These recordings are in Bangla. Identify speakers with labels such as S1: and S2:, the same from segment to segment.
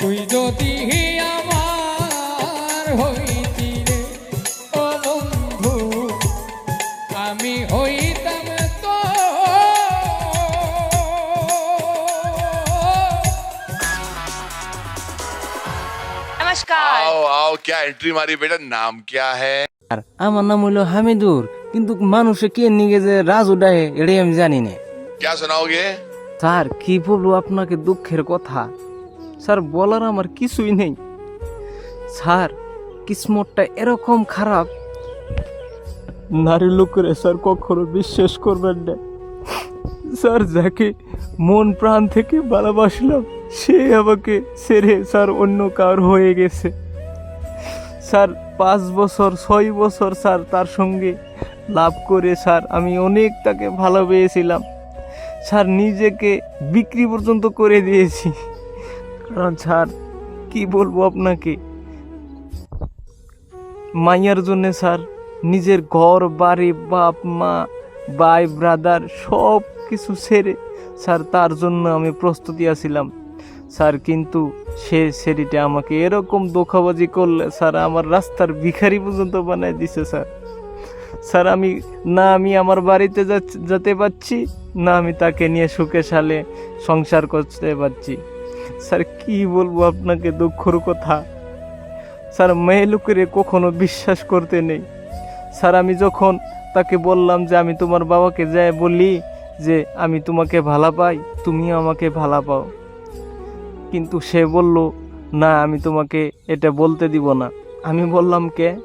S1: তুই যদি আমার হইতি রে ও বন্ধু আমি হইতাম তো
S2: নমস্কার
S3: आओ आओ क्या एंट्री मारी बेटा नाम क्या है
S4: আর আমার নাম হলো হামিদুর কিন্তু মানুষে কে নিয়ে যে রাজু ডাহে এটাই আমি জানি না
S3: क्या सुनाओगे
S4: স্যার কি বলবো আপনাকে দুঃখের কথা স্যার, বলার আমার কিছুই নেই। স্যার, কিসমতটা এরকম খারাপ। নারী লোকেরা স্যার কখনো বিশ্বাস করবেন না। স্যার, যাকে মন প্রাণ থেকে ভালোবাসলাম, সে আমাকে ছেড়ে স্যার অন্য কার হয়ে গেছে। স্যার, পাঁচ বছর, ছয় বছর স্যার তার সঙ্গে লাভ করে স্যার আমি অনেক তাকে ভালোবেসেছিলাম। স্যার, নিজেকে বিক্রি পর্যন্ত করে দিয়েছি। কারণ স্যার কি বলব আপনাকে? মাইয়ার জন্য স্যার, নিজের ঘর, বাড়ি, বাপ, মা, ভাই ব্রাদার সব কিছু ছেড়ে, স্যার, তার জন্য আমি প্রস্তুতি আছিলাম। স্যার, কিন্তু সে সেরিটা আমাকে এরকম দোকাবাজি করলে, স্যার, আমার রাস্তার ভিখারি পর্যন্ত বানায় দিছে, স্যার। স্যার, আমি, না আমি আমার বাড়িতে যেতে পারছি, না আমি তাকে নিয়ে সুখে সালে সংসার করতে পারছি। স্যার, কি বলব আপনাকে দুঃখর কথা? স্যার, মেয়ে লোকেরে কখনো বিশ্বাস করতে নেই। স্যার, আমি যখন তাকে বললাম যে আমি তোমার বাবাকে যাই বলি যে আমি তোমাকে ভালা পাই, তুমি আমাকে ভালা পাও। কিন্তু সে বলল, না, আমি তোমাকে এটা বলতে দিব না। আমি বললাম, কে?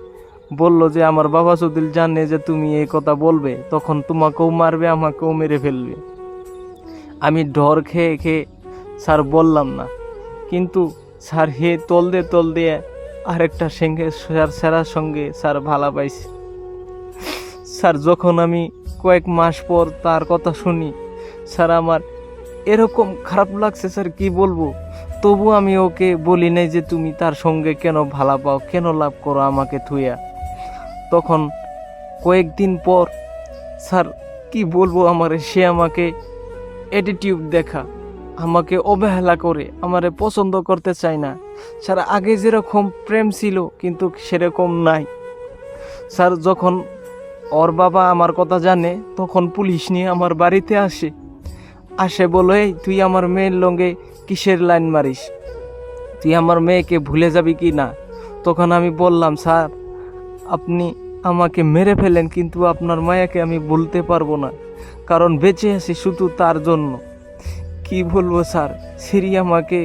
S4: বলল যে, আমার বাবা যদি জানে যে তুমি এই কথা বলবে, তখন তোমাকেও মারবে, আমাকেও মেরে ফেলবে। আমি ডর খেয়ে খেয়ে স্যার বললাম না। কিন্তু স্যার হে তল দিয়ে তল দিয়ে আরেকটা সঙ্গে স্যার স্যারার সঙ্গে স্যার ভালা পাইছি। স্যার যখন আমি কয়েক মাস পর তার কথা শুনি, স্যার আমার এরকম খারাপ লাগছে স্যার, কি বলব? তবু আমি ওকে বলি নাই যে তুমি তার সঙ্গে কেন ভালা পাও, কেন লাভ করো আমাকে থুইয়া। তখন কয়েকদিন পর স্যার কি বলব আমার, সে আমাকে অ্যাটিটিউড দেখা। আমাকে অবহেলা করে আমারে পছন্দ করতে চায় না। স্যার, আগে যেরকম প্রেম ছিল, কিন্তু সেরকম নাই। স্যার, যখন ওর বাবা আমার কথা জানে, তখন পুলিশ নিয়ে আমার বাড়িতে আসে। আসে বলো তুই আমার মেয়ের লঙ্গে কিসের লাইন মারিস? তুই আমার মেয়েকে ভুলে যাবি কি না? তখন আমি বললাম, স্যার, আপনি আমাকে মেরে ফেলেন, কিন্তু আপনার মায়াকে আমি বলতে পারব না। কারণ বেঁচে আছি শুধু তার জন্য। কি বলব স্যার? সিরি আমাকে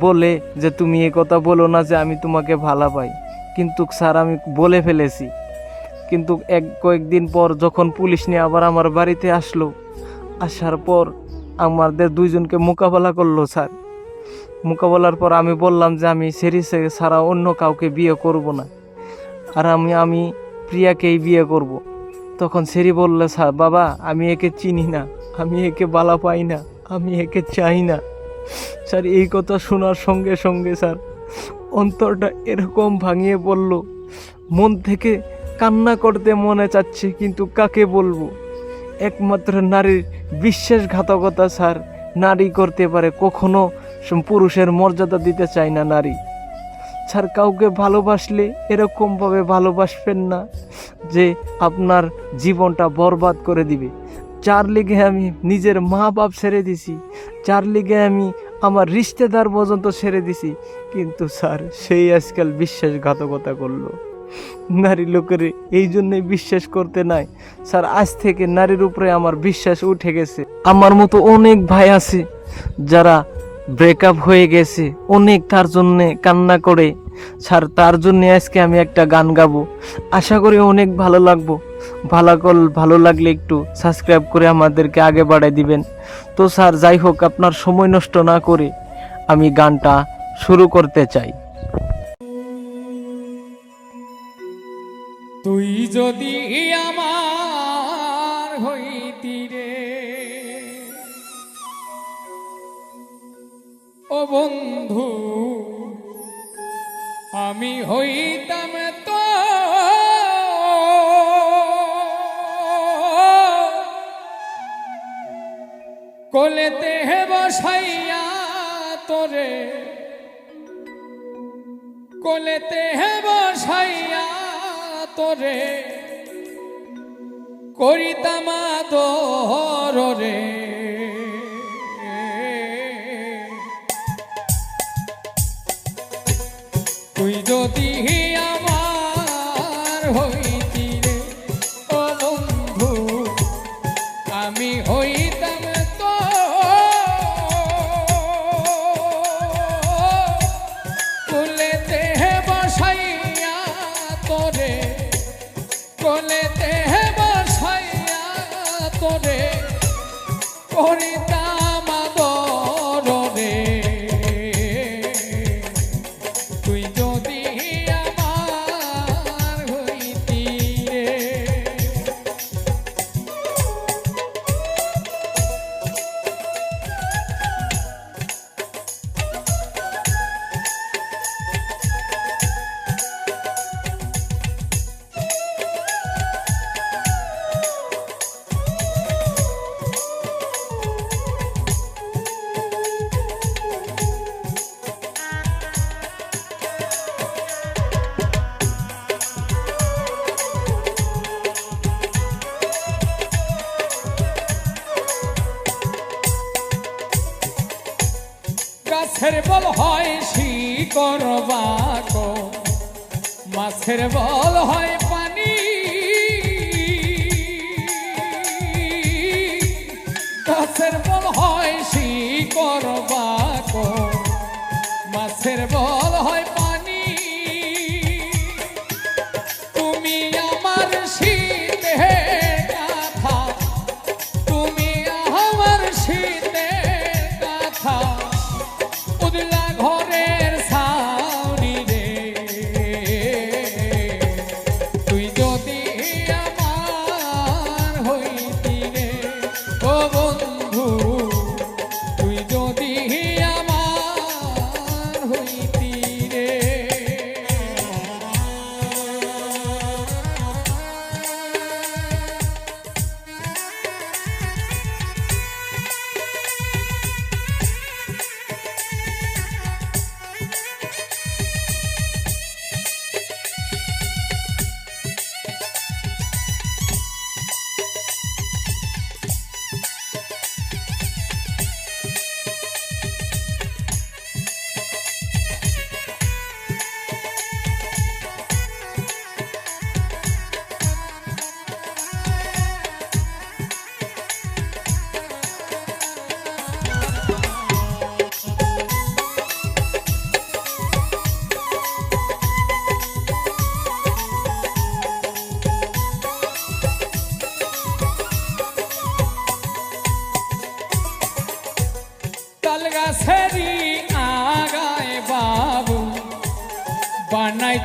S4: বলে যে তুমি এ কথা বলো না যে আমি তোমাকে ভালো পাই কিন্তু স্যার, আমি বলে ফেলেছি। কিন্তু এক কয়েকদিন পর যখন পুলিশ নিয়ে আবার আমার বাড়িতে আসলো, আসার পর আমাদের দুইজনকে মোকাবেলা করল স্যার। মোকাবেলার পর আমি বললাম যে আমি সেরিসে ছাড়া অন্য কাউকে বিয়ে করব না। আর আমি আমি প্রিয়াকেই বিয়ে করব। তখন সেরি বললে, স্যার, বাবা, আমি একে চিনি না, আমি একে বালা পাই না। আমি একে চাই না। স্যার, এই কথা শোনার সঙ্গে সঙ্গে, স্যার, অন্তরটা এরকম ভাঙিয়ে পড়ল। মন থেকে কান্না করতে মনে চাচ্ছে, কিন্তু কাকে বলব? একমাত্র নারীর বিশ্বাসঘাতকতা, স্যার, নারী করতে পারে, কখনো পুরুষের মর্যাদা দিতে চায় না নারী। স্যার, কাউকে ভালোবাসলে এরকমভাবে ভালোবাসবেন না যে আপনার জীবনটা বরবাদ করে দিবে। যার লিগে আমি নিজের মা বাপ ছেড়ে দিছি, যার লিগে আমি আমার রিশতেদার পর্যন্ত ছেড়ে দিছি। কিন্তু স্যার, সেই আজকাল বিশ্বাসঘাতকতা করল। নারী লোকের এই জন্যই বিশ্বাস করতে নাই। স্যার, আজ থেকে নারীর উপরে আমার বিশ্বাস উঠে গেছে। আমার মতো অনেক ভাই আছে যারা ব্রেকআপ হয়ে গেছে, অনেক তার জন্যে কান্না করে। স্যার, তার জন্যে আজকে আমি একটা গান গাবো। আশা করি অনেক ভালো লাগবো। ভালো কল ভালো লাগলে একটু সাবস্ক্রাইব করে আমাদেরকে আগে বাড়াই দিবেন। তো স্যার, যাই হোক, আপনার সময় নষ্ট না করে আমি গানটা শুরু করতে চাই।
S1: তুই যদি আমার হইতি রে, ও বন্ধু, আমি হইতাম তো কোলেতে হে বসাইয়া তোরে। কোলেতে হে বসাইয়া তোরে। করিতামা তোর রে তুই যদি করিতা মাছের বল হয় শি করবাক মাছের বল হয় পানি। মাছের বল হয় শি করবাক মাছের বল कसेरी आगाए बाबू बनाई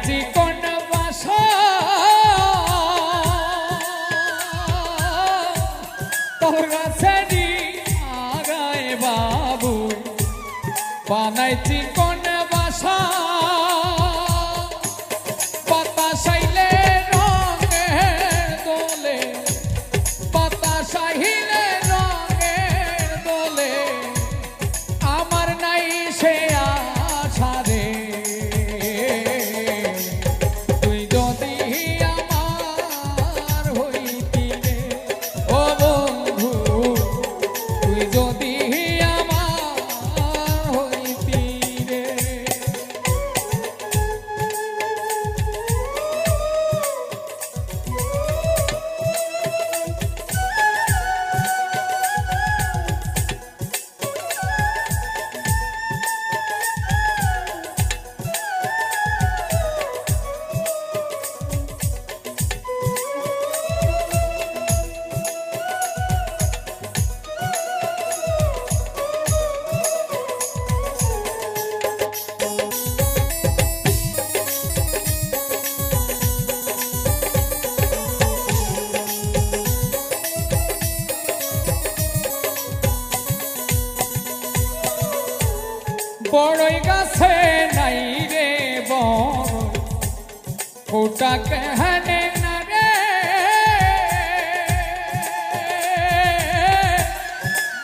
S1: झूठा कहने न रे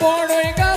S1: बड़ोएगा